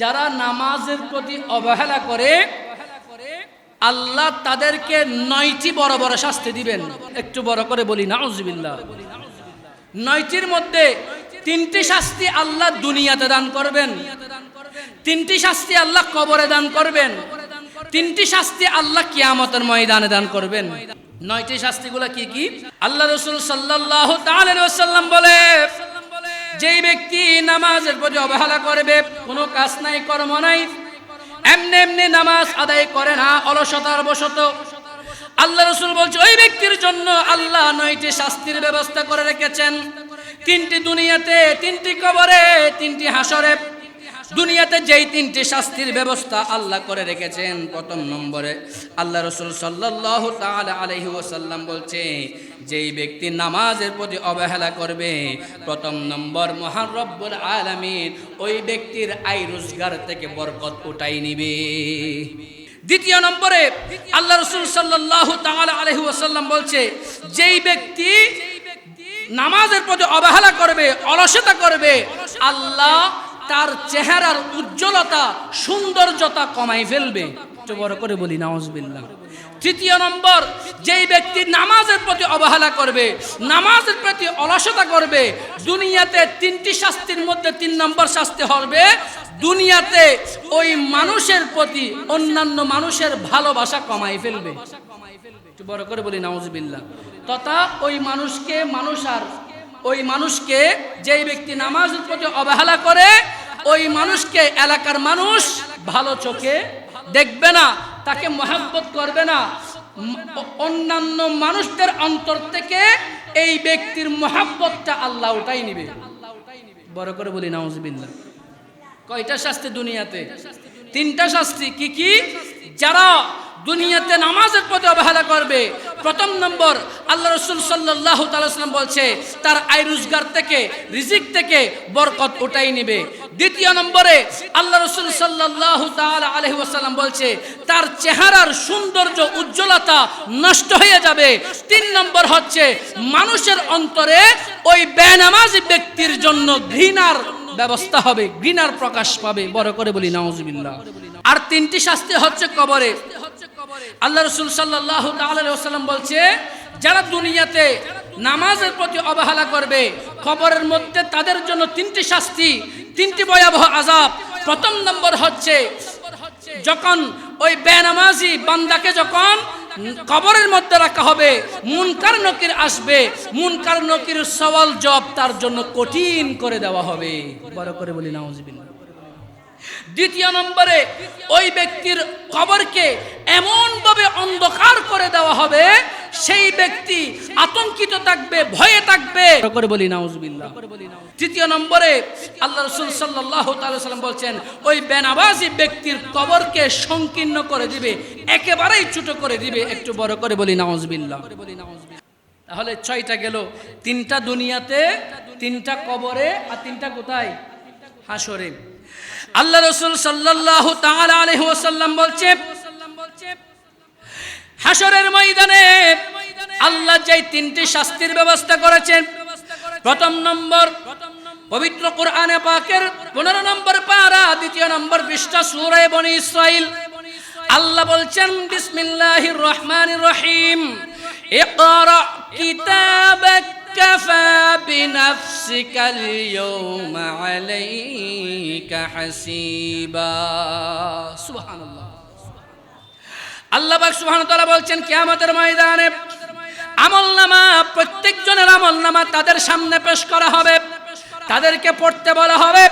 যারা নামাজের প্রতি অবহেলা করে, আল্লাহ তাদেরকে নয়টি বড় বড় শাস্তি দিবেন। একটু বড় করে বলি, নাউজুবিল্লাহ। নয়টির মধ্যে তিনটি শাস্তি আল্লাহ দুনিয়াতে দান করবেন। তিনটি শাস্তি আল্লাহ কবরে দান করবেন। তিনটি শাস্তি আল্লাহ কিয়ামতের ময়দানে দান করবেন। নয়টি শাস্তিগুলো কি কি? আল্লাহ রসুল সাল্লাহ বলে যেই ব্যক্তি নামাজের প্রতি অবহেলা করবে, কোনো কাজ নাই, কর্ম নাই, এমনি এমনি নামাজ আদায় করে না, অলসতার বশত। আল্লাহ রসুল বলছে, ওই ব্যক্তির জন্য আল্লাহ নয়টি শাস্তির ব্যবস্থা করে রেখেছেন। তিনটি দুনিয়াতে, তিনটি কবরে, তিনটি হাসরে দুনিয়াতে যেই তিনটি শাস্তির ব্যবস্থা আল্লাহ করে রেখেছেন, প্রথম নম্বরে আল্লাহ রসুল সাল্লাহ আলহি ওসাল্লাম বলছে, যেই ব্যক্তি নামাজের প্রতি অবহেলা করবে, প্রথম নম্বর মহান রব্বুল আলমিন ওই ব্যক্তির আয় রোজগার থেকে বরকত উঠাই নিবে। দ্বিতীয় নম্বরে আল্লাহ রসুল সাল্লাহ তাআলা আলহি ওসাল্লাম বলছে, যেই ব্যক্তি নামাজের প্রতি অবহেলা করবে, অলসতা করবে, আল্লাহ তার চেহারার উজ্জ্বলতা, সৌন্দর্যতা কমাই ফেলবে। একটু বড় করে বলি নাউজবিল্লাহ তৃতীয় নম্বর, যেই ব্যক্তি নামাজের প্রতি অবহেলা করবে, নামাজের প্রতি অলসতা করবে, দুনিয়াতে তিনটি শাস্তির মধ্যে তিন নম্বর শাস্তি হবে, দুনিয়াতে ওই মানুষের প্রতি অন্যান্য মানুষের ভালোবাসা কমাই ফেলবে। একটু বড় করে বলি নাউজবিল্লাহ তথা ওই মানুষকে, মানুষ আর ওই মানুষকে, যেই ব্যক্তি নামাজের প্রতি অবহেলা করে ওই মানুষকে, এলাকার মানুষ ভালো চোখে দেখবে না, তাকে মহাব্বত করবে না। অন্যান্য মানুষদের অন্তর থেকে এই ব্যক্তির মহাব্বতটা আল্লাহ উঠাই নিবে। বড় করে বলি নাউজবিল্লা কয়টা শাস্তি দুনিয়াতে? তিনটা শাস্তি। কি কি? যারা দুনিয়াতে নামাজের প্রতি অবহেলা করবে। প্রথম নম্বর, আল্লাহ রসুল সাল্লাহ তালাম বলছে, তার আয় রোজগার থেকে, রিজিক থেকে বরকত ওটাই নিবে। দ্বিতীয় নম্বরে, আল্লাহ রসুল সাল্লাহ আলহি ওসাল্লাম বলছে, তার চেহারার সৌন্দর্য, উজ্জ্বলতা নষ্ট হয়ে যাবে। তিন নম্বর হচ্ছে, মানুষের অন্তরে ওই বেনামাজি ব্যক্তির জন্য ঘৃণার ব্যবস্থা হবে, ঘৃণার প্রকাশ পাবে। বড় করে বলি, নাউজবিল্লাহ। আর তিনটি শাস্তি হচ্ছে কবরে। আল্লাহ রসুল সাল্লাহ সাল্লাম বলছে, যারা দুনিয়াতে নামাজের প্রতি অবহেলা করবে, কবরের মধ্যে তাদের জন্য তিনটি শাস্তি, তিনটি ভয়াবহ আজাব প্রথম নম্বর হচ্ছে, যখন ওই বেনামাজি বান্দাকে যখন কবরের মধ্যে রাখা হবে, মুনকার নকির আসবে, মুনকার নকির সওয়াল জব তার জন্য কঠিন করে দেওয়া হবে। বড় করে বলি, নাউজবিল্লাহ। দ্বিতীয় নম্বরে ওই ব্যক্তির কবরকে এমনভাবে অন্ধকার করে দেওয়া হবে সেই ব্যক্তি আতঙ্কিত থাকবে ভয়ে থাকবে। করে বলি নাউজবিল্লাহ। তৃতীয় নম্বরে আল্লাহ রসুল সাল্লাহ সাল্লাম বলছেন ওই বেনাবাজি ব্যক্তির কবরকে সংকীর্ণ করে দিবে একেবারেই ছোট করে দিবে একটু বড় করে বলি নাউজবিল্লাহ। তাহলে ছয়টা গেল তিনটা দুনিয়াতে তিনটা কবরে আর তিনটা কোথায়? হাসরে আল্লাহ রসুল সাল্লাহ তাআলা আলাইহি ওয়াসাল্লাম বলছে হাসরের ময়দানে আল্লাহ যেই তিনটি শাস্তির ব্যবস্থা করেছেন প্রথম নম্বর পবিত্র কোরআনে পাকের পনেরো নম্বর পারা দ্বিতীয় নম্বর পৃষ্ঠা সুরে বনি ইসরাইল আল্লাহ বলছেন বিসমিল্লাহির রহমানির রহিম ইকরা কিতাবাক كفى بنفسك اليوم عليك حسيبا سبحان الله আল্লাহ পাক সুবহানাহু ওয়া তাআলা বলছেন কিয়ামতের ময়দানে আমলনামা প্রত্যেকজনের আমলনামা তাদের সামনে পেশ করা হবে তাদেরকে পড়তে বলা হবে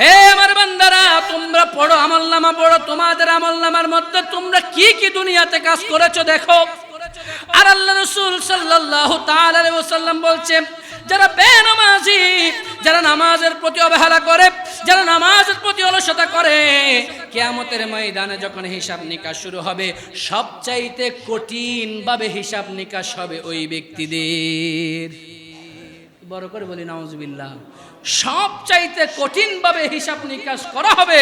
হে আমার বান্দারা তোমরা পড়ো আমলনামা পড়ো তোমাদের আমলনামার মধ্যে তোমরা কি কি দুনিয়াতে কাজ করেছো দেখো আর আল্লাহ রসুল সাল্লাল্লাহু তাআলা আলাইহি ওয়াসাল্লাম বলছে যারা বেনামাজি, যারা নামাজের প্রতি অবহেলা করে, যারা নামাজের প্রতি অলসতা করে, কেয়ামতের ময়দানে যখন হিসাব নিকাশ শুরু হবে, সবচাইতে কঠিন ভাবে হিসাব নিকাশ হবে ওই ব্যক্তিদের। বড় করে বলি, নাউজবিল্লাহ। সব চাইতে কঠিনভাবে হিসাব নিকাশ করা হবে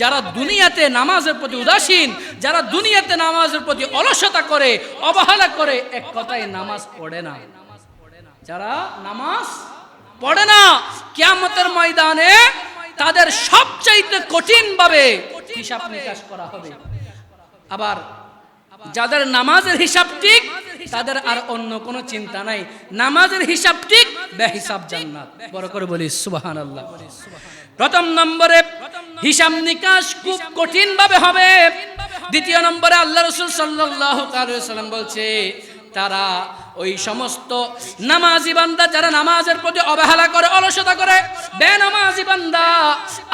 যারা দুনিয়াতে নামাজের প্রতি উদাসীন, যারা দুনিয়াতে নামাজের প্রতি অলসতা করে, অবহেলা করে, এক কথায় নামাজ পড়ে না। যারা নামাজ পড়ে না, কিয়ামতের ময়দানে তাদের সবচাইতে কঠিন ভাবে হিসাব নিকাশ করা হবে। আবার যাদের নামাজের হিসাব ঠিক, তাদের আর অন্য কোনো চিন্তা নাই। নামাজের হিসাব ঠিক, বেহিসাব জান্নাত। বড় করে বলি, সুবহানাল্লাহ। প্রথম নম্বরে হিসাব নিকাশ খুব কঠিন ভাবে হবে। দ্বিতীয় নম্বরে আল্লাহ রসুল সাল্লাম বলছে তারা ওই সমস্ত নামাজি বান্দা যারা নামাজের প্রতি অবহেলা করে, অলসতা করে, বেনামাজি বান্দা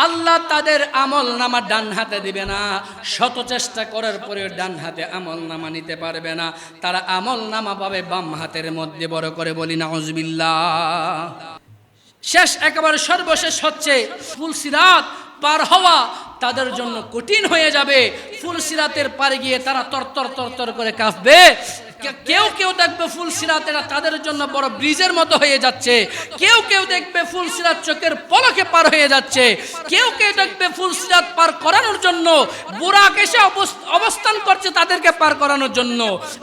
আল্লাহ তাদের আমল নামা ডান হাতে দিবে না। শত চেষ্টা করার পরেও ডান হাতে আমল নামা নিতে পারবে না। তারা আমল নামা পাবে বাম হাতের মধ্যে, বড় করে বলি না শেষ একেবারে সর্বশেষ হচ্ছে ফুলসিরাত পার হওয়া, তাদের জন্য কঠিন হয়ে যাবে। ফুলসিরাতের পারে গিয়ে তারা তরতর তরতর করে কাঁপবে। কেউ কেউ দেখবে ফুলসিরাত এরা তাদের জন্য বড় ব্রিজের মতো হয়ে যাচ্ছে। কেউ কেউ দেখবে ফুলসিরাত চোখের পলকে পার হয়ে যাচ্ছে। কেউ কেউ দেখবে ফুল সিরাত পার করানোর জন্য, বুরাক এসে অবস্থান করছে তাদেরকে পার করানোর জন্য।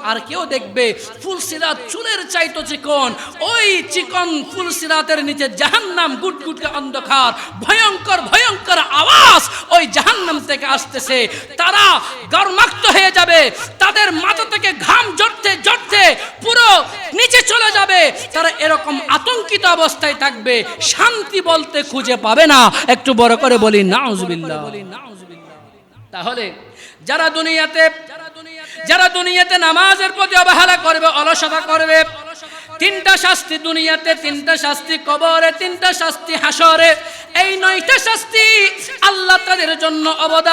আর কেউ দেখবে ফুলসিরাত চুলের চাইতো চিকন, ওই চিকন ফুলসিরাতের নিচে জাহান্নাম গুটগুটকে অন্ধকার, ভয়ঙ্কর ভয়ঙ্কর আওয়াজ ওই জাহান্নাম থেকে আসতেছে। তারা গরমাক্ত হয়ে যাবে, তাদের মাথা থেকে ঘাম জড়তে আতঙ্কিত অবস্থায় থাকবে, শান্তি বলতে খুঁজে পাবে না। একটু বড় করে বলি, নাউজুবিল্লাহ। তাহলে যারা দুনিয়াতে যারা দুনিয়াতে নামাজের প্রতি অবহেলা করবে, অলসতা করবে, তিনটা শাস্তি দুনিয়াতে, তিনটা শাস্তি কবরে, তিনটা শাস্তি হাসরে এই নয়টা শাস্তি আল্লাহ তাদের জন্য অবদারিত